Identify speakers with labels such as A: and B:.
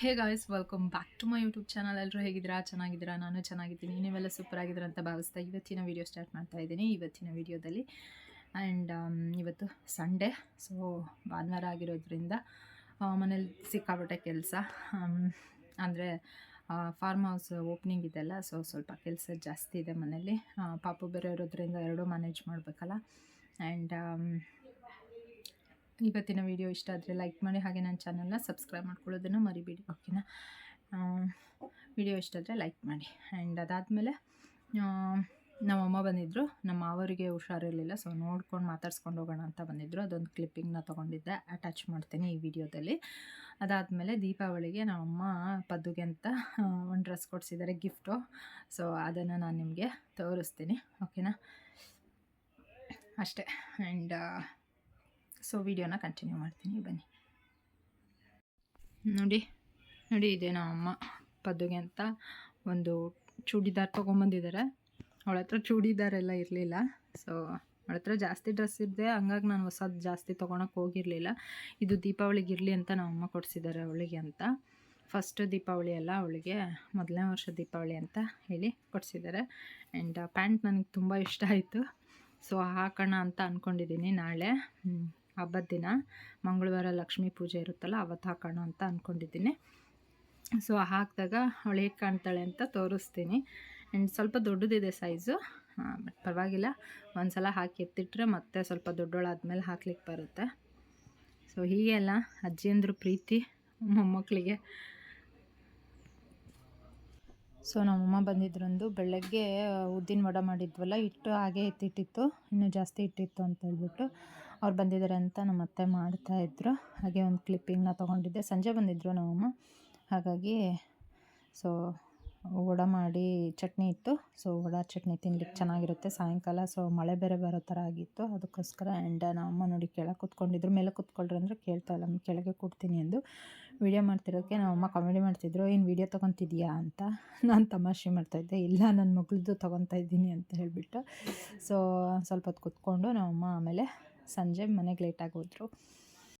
A: Hey guys welcome back to my YouTube channel ಎಲ್ಲರೂ ಹೇಗಿದ್ದೀರಾ? ಚೆನ್ನಾಗಿದ್ದೀರಾ? ನಾನು ಚೆನ್ನಾಗಿದ್ದೀನಿ. ನೀವೆಲ್ಲ ಸೂಪರ್ ಆಗಿದ್ದೀರಾ ಅಂತ ಭಾವಿಸ್ತಾ ಇವತ್ತಿನ ವೀಡಿಯೋ ಸ್ಟಾರ್ಟ್ ಮಾಡ್ತಾ ಇದ್ದೀನಿ. ಇವತ್ತಿನ ವೀಡಿಯೋದಲ್ಲಿ ಆ್ಯಂಡ್ ಇವತ್ತು ಸಂಡೇ ಸೊ ಭಾನುವಾರ ಆಗಿರೋದ್ರಿಂದ ಮನೇಲಿ ಸಿಕ್ಕಾಪಟ್ಟೆ ಕೆಲಸ ಅಂದರೆ ಫಾರ್ಮ್ ಹೌಸ್ ಓಪ್ನಿಂಗ್ ಇದೆಲ್ಲ ಸೊ ಸ್ವಲ್ಪ ಕೆಲಸ ಜಾಸ್ತಿ ಇದೆ ಮನೇಲಿ. ಪಾಪು ಬೇರೆ ಇರೋದ್ರಿಂದ ಎರಡೂ ಮ್ಯಾನೇಜ್ ಮಾಡಬೇಕಲ್ಲ ಆ್ಯಂಡ್ ಇವತ್ತಿನ ವಿಡಿಯೋ ಇಷ್ಟ ಆದರೆ ಲೈಕ್ ಮಾಡಿ, ಹಾಗೆ ನನ್ನ ಚಾನಲ್ನ ಸಬ್ಸ್ಕ್ರೈಬ್ ಮಾಡ್ಕೊಳ್ಳೋದನ್ನು ಮರಿಬೇಡಿ ಓಕೆನಾ ವಿಡಿಯೋ ಇಷ್ಟ ಆದರೆ ಲೈಕ್ ಮಾಡಿ. ಆ್ಯಂಡ್ ಅದಾದಮೇಲೆ ನಮ್ಮ ಅಮ್ಮ ಬಂದಿದ್ದರು ನಮ್ಮ ಮಾವರಿಗೆ ಹುಷಾರಿರಲಿಲ್ಲ ಸೊ ನೋಡ್ಕೊಂಡು ಮಾತಾಡ್ಸ್ಕೊಂಡು ಹೋಗೋಣ ಅಂತ ಬಂದಿದ್ದರು ಅದೊಂದು ಕ್ಲಿಪ್ಪಿಂಗ್ನ ತೊಗೊಂಡಿದ್ದೆ ಅಟ್ಯಾಚ್ ಮಾಡ್ತೀನಿ ಈ ವಿಡಿಯೋದಲ್ಲಿ ಅದಾದಮೇಲೆ ದೀಪಾವಳಿಗೆ ನಮ್ಮಮ್ಮ ಪದ್ದುಗೆ ಅಂತ ಒಂದು ಡ್ರೆಸ್ ಕೊಡಿಸಿದ್ದಾರೆ ಗಿಫ್ಟು ಸೊ ಅದನ್ನು ನಾನು ನಿಮಗೆ ತೋರಿಸ್ತೀನಿ ಓಕೆನಾ ಅಷ್ಟೇ. ಆ್ಯಂಡ್ ಸೊ ವಿಡಿಯೋನ ಕಂಟಿನ್ಯೂ ಮಾಡ್ತೀನಿ, ಬನ್ನಿ. ನೋಡಿ ನೋಡಿ, ಇದೆ ನಮ್ಮಮ್ಮ ಪದ್ದುಗೆ ಅಂತ ಒಂದು ಚೂಡಿದಾರ್ ತೊಗೊಂಬಂದಿದ್ದಾರೆ ಅವಳ ಹತ್ರ ಚೂಡಿದಾರ್ ಎಲ್ಲ ಇರಲಿಲ್ಲ. ಸೊ ಅವಳ ಹತ್ರ ಜಾಸ್ತಿ ಡ್ರೆಸ್ ಇದ್ದೆ ಹಂಗಾಗಿ ನಾನು ಹೊಸದು ಜಾಸ್ತಿ ತೊಗೊಳಕ್ಕೆ ಹೋಗಿರಲಿಲ್ಲ. ಇದು ದೀಪಾವಳಿಗೆ ಇರಲಿ ಅಂತ ನಮ್ಮಮ್ಮ ಕೊಡಿಸಿದ್ದಾರೆ ಅವಳಿಗೆ ಅಂತ. ಫಸ್ಟ್ ದೀಪಾವಳಿ ಅಲ್ಲ, ಅವಳಿಗೆ ಮೊದಲನೇ ವರ್ಷ ದೀಪಾವಳಿ ಅಂತ ಹೇಳಿ ಕೊಡಿಸಿದ್ದಾರೆ ಆ್ಯಂಡ್ ಪ್ಯಾಂಟ್ ನನಗೆ ತುಂಬ ಇಷ್ಟ ಆಯಿತು. ಸೊ ಹಾಕೋಣ ಅಂತ ಅಂದ್ಕೊಂಡಿದ್ದೀನಿ ನಾಳೆ. ಹಬ್ಬದ ದಿನ, ಮಂಗಳವಾರ ಲಕ್ಷ್ಮೀ ಪೂಜೆ ಇರುತ್ತಲ್ಲ ಅವತ್ತು ಹಾಕೋಣ ಅಂತ ಅಂದ್ಕೊಂಡಿದ್ದೀನಿ ಸೊ ಹಾಕಿದಾಗ ಅವಳು ಹೇಗೆ ಕಾಣ್ತಾಳೆ ಅಂತ ತೋರಿಸ್ತೀನಿ. ಆ್ಯಂಡ್ ಸ್ವಲ್ಪ ದೊಡ್ಡದಿದೆ ಸೈಜು ಬಟ್ ಪರವಾಗಿಲ್ಲ. ಒಂದು ಸಲ ಹಾಕಿ ಎತ್ತಿಟ್ಟರೆ ಮತ್ತೆ ಸ್ವಲ್ಪ ದೊಡ್ಡೋಳಾದ್ಮೇಲೆ ಹಾಕ್ಲಿಕ್ಕೆ ಬರುತ್ತೆ. ಸೊ ಹೀಗೆ ಅಲ್ಲ. ಅಜ್ಜಿಯಂದ್ರ ಪ್ರೀತಿ ಮೊಮ್ಮಕ್ಕಳಿಗೆ ಸೊ ನಮ್ಮಮ್ಮ ಬಂದಿದ್ರಂದು ಬೆಳಗ್ಗೆ ಉದ್ದಿನ ವಡ ಮಾಡಿದ್ವಲ್ಲ, ಹಿಟ್ಟು ಹಾಗೆ ಎತ್ತಿಟ್ಟಿತ್ತು. ಇನ್ನೂ ಜಾಸ್ತಿ ಇಟ್ಟಿತ್ತು ಅಂತ ಹೇಳ್ಬಿಟ್ಟು. ಅವ್ರು ಬಂದಿದ್ದಾರೆ ಅಂತ ನಮ್ಮ ಅತ್ತೆ ಮಾಡ್ತಾಯಿದ್ರು ಹಾಗೆ ಒಂದು ಕ್ಲಿಪ್ಪಿಂಗ್ನ ತೊಗೊಂಡಿದ್ದೆ. ಸಂಜೆ ಬಂದಿದ್ದರು ನಮ್ಮಮ್ಮ. ಹಾಗಾಗಿ ಸೊ ವಡ ಮಾಡಿ ಚಟ್ನಿ ಇತ್ತು. ಸೊ ವಡ ಚಟ್ನಿ ತಿನ್ಲಿಕ್ಕೆ ಚೆನ್ನಾಗಿರುತ್ತೆ. ಸಾಯಂಕಾಲ ಸೊ ಮಳೆ ಬೇರೆ ಬರೋ ಥರ ಆಗಿತ್ತು. ಅದಕ್ಕೋಸ್ಕರ ಆ್ಯಂಡ್ ನಮ್ಮಮ್ಮ ನೋಡಿ ಕೆಳಗೆ ಕೂತ್ಕೊಂಡಿದ್ರು. ಮೇಲೆ ಕೂತ್ಕೊಳ್ರಿ ಅಂದರೆ ಕೇಳ್ತಾ ಇಲ್ಲ. ಕೆಳಗೆ ಕೂಡ್ತೀನಿ ಎಂದು ವಿಡಿಯೋ ಮಾಡ್ತಿರೋಕ್ಕೆ ನಮ್ಮಮ್ಮ ಕಾಮಿಡಿ ಮಾಡ್ತಿದ್ರು. ಏನು ವಿಡಿಯೋ ತೊಗೊತಿದ್ಯಾ ಅಂತ. ನಾನು ತಮಾಷೆ ಮಾಡ್ತಾಯಿದ್ದೆ ಇಲ್ಲ ನನ್ನ ಮಗಳದ್ದು ತೊಗೊತಾ ಇದ್ದೀನಿ ಅಂತ ಹೇಳಿಬಿಟ್ಟು. ಸೊ ಸ್ವಲ್ಪ ಹೊತ್ತು ಕೂತ್ಕೊಂಡು ನಮ್ಮಮ್ಮ ಆಮೇಲೆ ಸಂಜೆ ಮನೆಗೆ ಲೇಟಾಗಿ ಹೋದರು.